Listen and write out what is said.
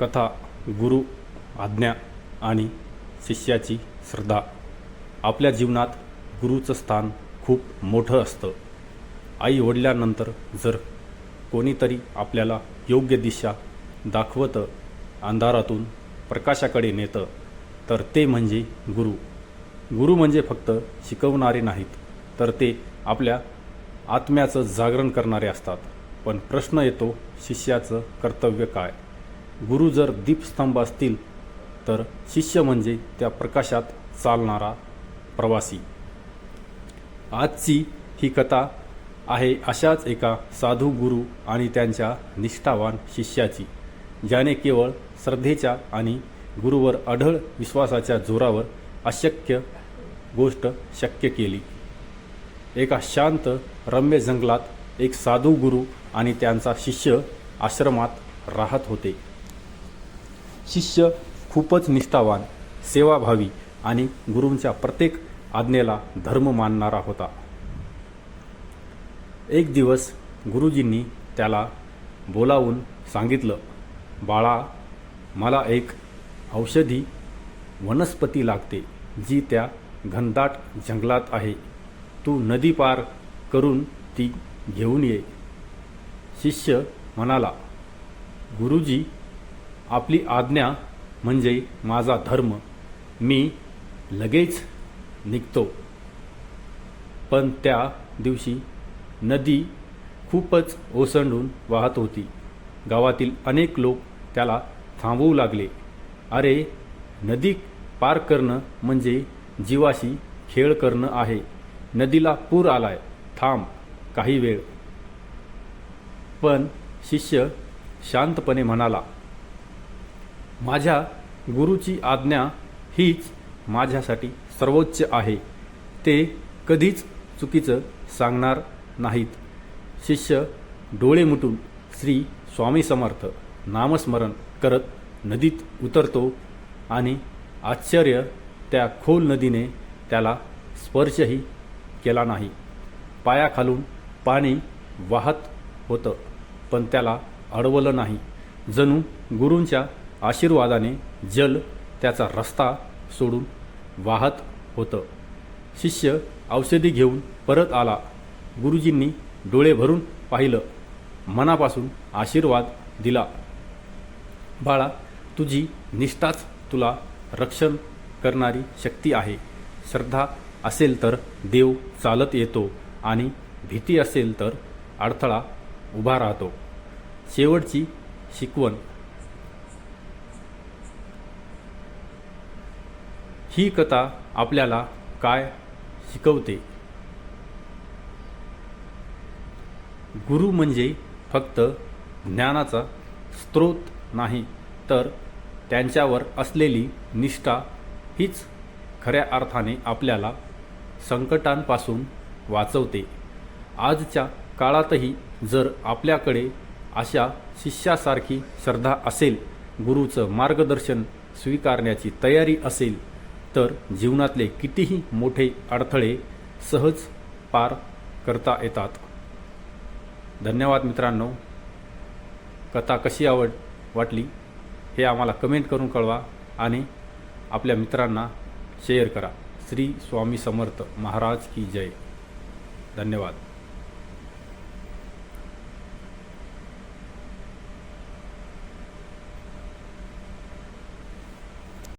कथा गुरु आज्ञा आणि शिष्याची श्रद्धा. आपल्या जीवनात गुरुचं स्थान खूप मोठं असतं. आई वडिलांनंतर जर कोणीतरी आपल्याला योग्य दिशा दाखवतं अंधारातून प्रकाशाकडे नेतं तर ते म्हणजे गुरु. गुरु म्हणजे फक्त शिकवणारे नाहीत तर ते आपल्या आत्म्याचं जागरण करणारे असतात. पण प्रश्न येतो शिष्याचं कर्तव्य काय? गुरु जर दीपस्तंभ असतील तर शिष्य म्हणजे त्या प्रकाशात चालणारा प्रवासी. आजची ही कथा आहे अशाच एका साधू गुरु आणि त्यांच्या निष्ठावान शिष्याची ज्याने केवळ श्रद्धेच्या आणि गुरुवर अढळ विश्वासाच्या जोरावर अशक्य गोष्ट शक्य केली. एका शांत रम्य जंगलात एक साधू गुरु आणि त्यांचा शिष्य आश्रमात राहत होते. शिष्य खूपच निष्ठावान सेवाभावी आणि गुरूंच्या प्रत्येक आज्ञेला धर्म मानणारा होता. एक दिवस गुरुजींनी त्याला बोलावून सांगितलं बाळा मला एक औषधी वनस्पती लागते जी त्या घनदाट जंगलात आहे. तू नदी पार करून ती घेऊन ये. शिष्य म्हणाला गुरुजी आपली आज्ञा म्हणजे माझा धर्म. मी लगेच निघतो. पण त्या दिवशी नदी खूपच ओसंडून वाहत होती. गावातील अनेक लोक त्याला थांबवू लागले. अरे नदी पार करणं म्हणजे जीवाशी खेळ करणं आहे. नदीला पूर आलाय. थांब काही वेळ. पण शिष्य शांतपणे म्हणाला माझ्या गुरुची आज्ञा हीच माझ्यासाठी सर्वोच्च आहे. ते कधीच चुकीचं सांगणार नाहीत. शिष्य डोळे मुटून श्री स्वामी समर्थ नामस्मरण करत नदीत उतरतो आणि आश्चर्य त्या खोल नदीने त्याला स्पर्शही केला नाही. पायाखालून पाणी वाहत होतं पण त्याला अडवलं नाही. जणू गुरूंच्या आशीर्वादाने जल त्याचा रस्ता सोडून वाहत होतं. शिष्य औषधी घेऊन परत आला. गुरुजींनी डोळे भरून पाहिलं. मनापासून आशीर्वाद दिला. बाळा तुझी निष्ठाच तुला रक्षण करणारी शक्ती आहे. श्रद्धा असेल तर देव चालत येतो आणि भीती असेल तर अडथळा उभा राहतो. शेवटची शिकवण ही कथा आपल्याला काय शिकवते? गुरु म्हणजे फक्त ज्ञानाचा स्रोत नाही तर त्यांच्यावर असलेली निष्ठा हीच खऱ्या अर्थाने आपल्याला संकटांपासून वाचवते. आजच्या काळातही जर आपल्याकडे अशा शिष्यासारखी श्रद्धा असेल गुरुचं मार्गदर्शन स्वीकारण्याची तयारी असेल तर जीवनातले कितीही मोठे अडथळे सहज पार करता येतात. धन्यवाद मित्रांनो. कथा कशी आवड वाटली हे आम्हाला कमेंट करून कळवा आणि आपल्या मित्रांना शेअर करा. श्री स्वामी समर्थ महाराज की जय. धन्यवाद.